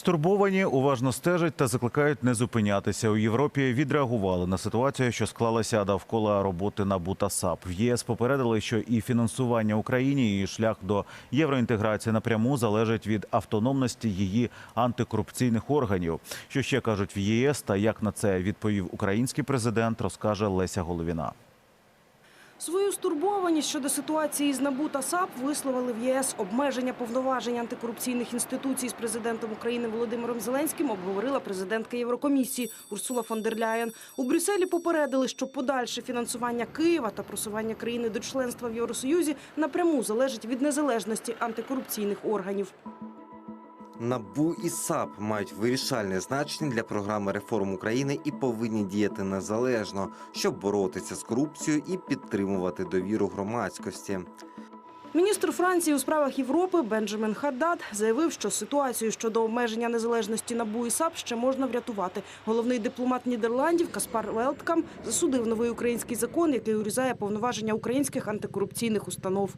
Стурбовані, уважно стежать та закликають не зупинятися. У Європі відреагували на ситуацію, що склалася довкола роботи НАБУ та САП. В ЄС попередили, що і фінансування Україні, і шлях до євроінтеграції напряму залежить від автономності її антикорупційних органів. Що ще кажуть в ЄС та як на це відповів український президент, розкаже Леся Головіна. Свою стурбованість щодо ситуації з НАБУ та САП висловили в ЄС. Обмеження повноважень антикорупційних інституцій з президентом України Володимиром Зеленським обговорила президентка Єврокомісії Урсула фон дер Ляєн. У Брюсселі попередили, що подальше фінансування Києва та просування країни до членства в Євросоюзі напряму залежить від незалежності антикорупційних органів. НАБУ і САП мають вирішальне значення для програми реформ України і повинні діяти незалежно, щоб боротися з корупцією і підтримувати довіру громадськості. Міністр Франції у справах Європи Бенджамін Хаддад заявив, що ситуацію щодо обмеження незалежності НАБУ і САП ще можна врятувати. Головний дипломат Нідерландів Каспар Велткам засудив новий український закон, який урізає повноваження українських антикорупційних установ.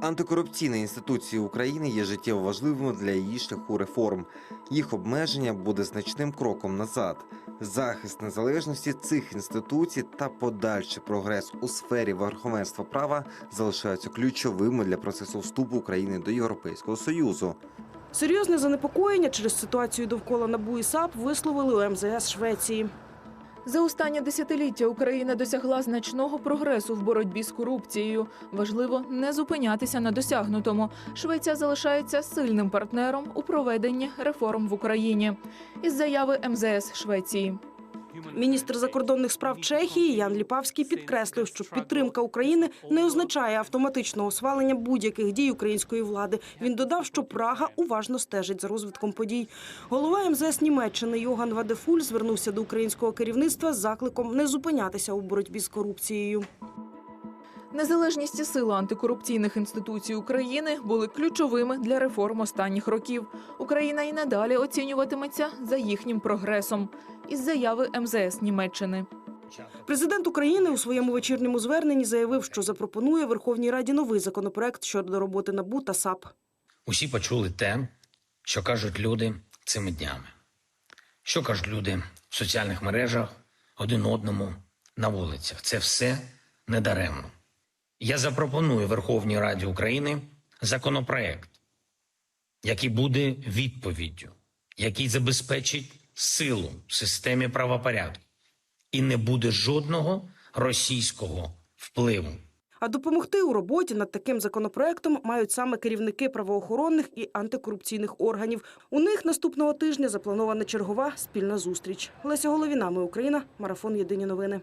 Антикорупційні інституції України є життєво важливими для її шляху реформ. Їх обмеження буде значним кроком назад. Захист незалежності цих інституцій та подальший прогрес у сфері верховенства права залишаються ключовими для процесу вступу України до Європейського союзу. Серйозне занепокоєння через ситуацію довкола НАБУ і САП висловили у МЗС Швеції. За останнє десятиліття Україна досягла значного прогресу в боротьбі з корупцією. Важливо не зупинятися на досягнутому. Швеція залишається сильним партнером у проведенні реформ в Україні. Із заяви МЗС Швеції. Міністр закордонних справ Чехії Ян Ліпавський підкреслив, що підтримка України не означає автоматичного свалення будь-яких дій української влади. Він додав, що Прага уважно стежить за розвитком подій. Голова МЗС Німеччини Йоган Вадефуль звернувся до українського керівництва з закликом не зупинятися у боротьбі з корупцією. Незалежність і сила антикорупційних інституцій України були ключовими для реформ останніх років. Україна і надалі оцінюватиметься за їхнім прогресом. Із заяви МЗС Німеччини. Президент України у своєму вечірньому зверненні заявив, що запропонує Верховній Раді новий законопроект щодо роботи НАБУ та САП. Усі почули те, що кажуть люди цими днями. Що кажуть люди в соціальних мережах один одному на вулицях. Це все недаремно. Я запропоную Верховній Раді України законопроект, який буде відповіддю, який забезпечить силу в системі правопорядку і не буде жодного російського впливу. А допомогти у роботі над таким законопроектом мають саме керівники правоохоронних і антикорупційних органів. У них наступного тижня запланована чергова спільна зустріч. Леся Головіна, ми Україна, марафон Єдині новини.